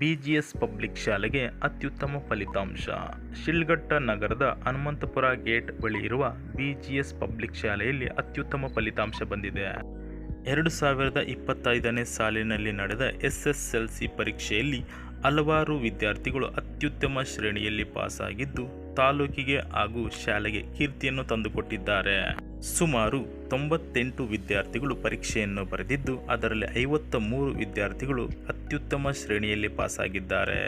BGS public ಶಾಲೆಗೆ ಅತ್ಯುತ್ತಮ ಫಲಿತಾಂಶ. ಶಿಲ್ಘಟ್ಟ ನಗರದ ಹನುಮಂತಪುರ ಗೇಟ್ ಬಳಿ ಇರುವ ಎಸ್ ಪಬ್ಲಿಕ್ ಶಾಲೆಯಲ್ಲಿ ಅತ್ಯುತ್ತಮ ಫಲಿತಾಂಶ ಬಂದಿದೆ. ಎರಡು ಸಾವಿರದ ಇಪ್ಪತ್ತೈದನೇ ಸಾಲಿನಲ್ಲಿ ನಡೆದ ಎಸ್ ಎಸ್ ಎಲ್ ಸಿ ಪರೀಕ್ಷೆಯಲ್ಲಿ ಹಲವಾರು ವಿದ್ಯಾರ್ಥಿಗಳು ಅತ್ಯುತ್ತಮ ಶ್ರೇಣಿಯಲ್ಲಿ ಪಾಸಾಗಿದ್ದು ತಾಲೂಕಿಗೆ ಹಾಗೂ ಶಾಲೆಗೆ ಕೀರ್ತಿಯನ್ನು ತಂದುಕೊಟ್ಟಿದ್ದಾರೆ. ಸುಮಾರು ತೊಂಬತ್ತೆಂಟು ವಿದ್ಯಾರ್ಥಿಗಳು ಪರೀಕ್ಷೆಯನ್ನು ಬರೆದಿದ್ದು, ಅದರಲ್ಲಿ ಐವತ್ತ ಮೂರು ವಿದ್ಯಾರ್ಥಿಗಳು ಅತ್ಯುತ್ತಮ ಶ್ರೇಣಿಯಲ್ಲಿ ಪಾಸಾಗಿದ್ದಾರೆ.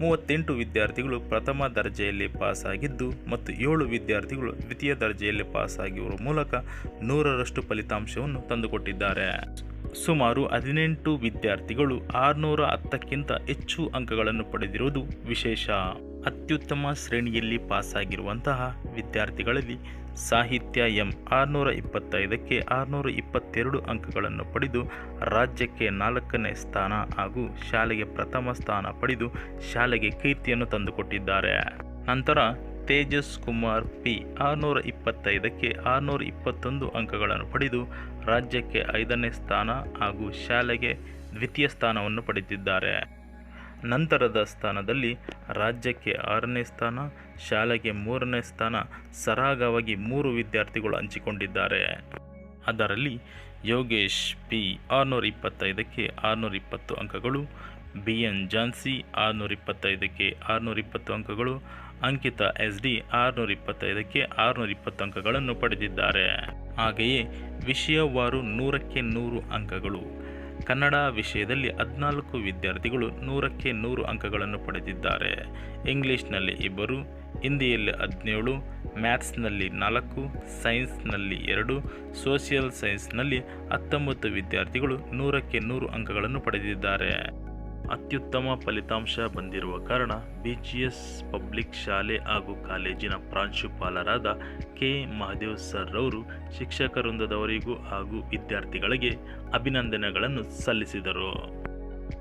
ಮೂವತ್ತೆಂಟು ವಿದ್ಯಾರ್ಥಿಗಳು ಪ್ರಥಮ ದರ್ಜೆಯಲ್ಲಿ ಪಾಸಾಗಿದ್ದು ಮತ್ತು ಏಳು ವಿದ್ಯಾರ್ಥಿಗಳು ದ್ವಿತೀಯ ದರ್ಜೆಯಲ್ಲಿ ಪಾಸಾಗಿರುವ ಮೂಲಕ ನೂರರಷ್ಟು ಫಲಿತಾಂಶವನ್ನು ತಂದುಕೊಟ್ಟಿದ್ದಾರೆ. ಸುಮಾರು ಹದಿನೆಂಟು ವಿದ್ಯಾರ್ಥಿಗಳು ಆರುನೂರ ಹತ್ತಕ್ಕಿಂತ ಹೆಚ್ಚು ಅಂಕಗಳನ್ನು ಪಡೆದಿರುವುದು ವಿಶೇಷ. ಅತ್ಯುತ್ತಮ ಶ್ರೇಣಿಯಲ್ಲಿ ಪಾಸಾಗಿರುವಂತಹ ವಿದ್ಯಾರ್ಥಿಗಳಲ್ಲಿ ಸಾಹಿತ್ಯ ಎಂ ಆರುನೂರ ಇಪ್ಪತ್ತೈದಕ್ಕೆ ಆರುನೂರ ಇಪ್ಪತ್ತೆರಡು ಅಂಕಗಳನ್ನು ಪಡೆದು ರಾಜ್ಯಕ್ಕೆ ನಾಲ್ಕನೇ ಸ್ಥಾನ ಹಾಗೂ ಶಾಲೆಗೆ ಪ್ರಥಮ ಸ್ಥಾನ ಪಡೆದು ಶಾಲೆಗೆ ಕೀರ್ತಿಯನ್ನು ತಂದುಕೊಟ್ಟಿದ್ದಾರೆ. ನಂತರ ತೇಜಸ್ ಕುಮಾರ್ ಪಿ ಆರುನೂರ ಇಪ್ಪತ್ತೈದಕ್ಕೆ ಆರುನೂರ ಇಪ್ಪತ್ತೊಂದು ಅಂಕಗಳನ್ನು ಪಡೆದು ರಾಜ್ಯಕ್ಕೆ ಐದನೇ ಸ್ಥಾನ ಹಾಗೂ ಶಾಲೆಗೆ ದ್ವಿತೀಯ ಸ್ಥಾನವನ್ನು ಪಡೆದಿದ್ದಾರೆ. ನಂತರದ ಸ್ಥಾನದಲ್ಲಿ ರಾಜ್ಯಕ್ಕೆ ಆರನೇ ಸ್ಥಾನ, ಶಾಲೆಗೆ ಮೂರನೇ ಸ್ಥಾನ, ಸರಾಗವಾಗಿ ಮೂರು ವಿದ್ಯಾರ್ಥಿಗಳು ಹಂಚಿಕೊಂಡಿದ್ದಾರೆ. ಅದರಲ್ಲಿ ಯೋಗೇಶ್ ಪಿ ಆರುನೂರ ಇಪ್ಪತ್ತೈದಕ್ಕೆ ಆರುನೂರ ಇಪ್ಪತ್ತು ಅಂಕಗಳು, ಬಿ ಎನ್ ಜಾನ್ಸಿ ಆರುನೂರ ಇಪ್ಪತ್ತೈದಕ್ಕೆ ಆರುನೂರ ಇಪ್ಪತ್ತು ಅಂಕಗಳು ಅಂಕಿತಾ ಎಸ್ ಡಿ ಆರುನೂರ ಇಪ್ಪತ್ತೈದಕ್ಕೆ ಆರುನೂರ ಇಪ್ಪತ್ತು ಅಂಕಗಳನ್ನು ಪಡೆದಿದ್ದಾರೆ. ಹಾಗೆಯೇ ವಿಷಯವಾರು ನೂರಕ್ಕೆ ನೂರು ಅಂಕಗಳು. ಕನ್ನಡ ವಿಷಯದಲ್ಲಿ ಹದಿನಾಲ್ಕು ವಿದ್ಯಾರ್ಥಿಗಳು ನೂರಕ್ಕೆ ನೂರು ಅಂಕಗಳನ್ನು ಪಡೆದಿದ್ದಾರೆ. ಇಂಗ್ಲೀಷ್ನಲ್ಲಿ ಇಬ್ಬರು, ಹಿಂದಿಯಲ್ಲಿ ಹದಿನೇಳು, ಮ್ಯಾಥ್ಸ್ನಲ್ಲಿ ನಾಲ್ಕು, ಸೈನ್ಸ್ನಲ್ಲಿ ಎರಡು, ಸೋಷಿಯಲ್ ಸೈನ್ಸ್ನಲ್ಲಿ ಹತ್ತೊಂಬತ್ತು ವಿದ್ಯಾರ್ಥಿಗಳು ನೂರಕ್ಕೆ ನೂರು ಅಂಕಗಳನ್ನು ಪಡೆದಿದ್ದಾರೆ. ಅತ್ಯುತ್ತಮ ಫಲಿತಾಂಶ ಬಂದಿರುವ ಕಾರಣ ಬಿಜಿಎಸ್ ಪಬ್ಲಿಕ್ ಶಾಲೆ ಹಾಗೂ ಕಾಲೇಜಿನ ಪ್ರಾಂಶುಪಾಲರಾದ ಕೆ. ಮಹದೇವ್ ಸರ್ ರವರು ಶಿಕ್ಷಕ ವೃಂದದವರಿಗೂ ಹಾಗೂ ವಿದ್ಯಾರ್ಥಿಗಳಿಗೆ ಅಭಿನಂದನೆಗಳನ್ನು ಸಲ್ಲಿಸಿದರು.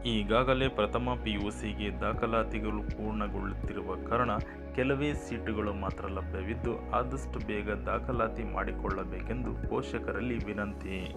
ಈಗಾಗಲೇ ಪ್ರಥಮ ಪಿ ಯು ಸಿಗೆ ದಾಖಲಾತಿಗಳು ಪೂರ್ಣಗೊಳ್ಳುತ್ತಿರುವ ಕಾರಣ ಕೆಲವೇ ಸೀಟುಗಳು ಮಾತ್ರ ಲಭ್ಯವಿದ್ದು ಆದಷ್ಟು ಬೇಗ ದಾಖಲಾತಿ ಮಾಡಿಕೊಳ್ಳಬೇಕೆಂದು ಪೋಷಕರಲ್ಲಿ ವಿನಂತಿ.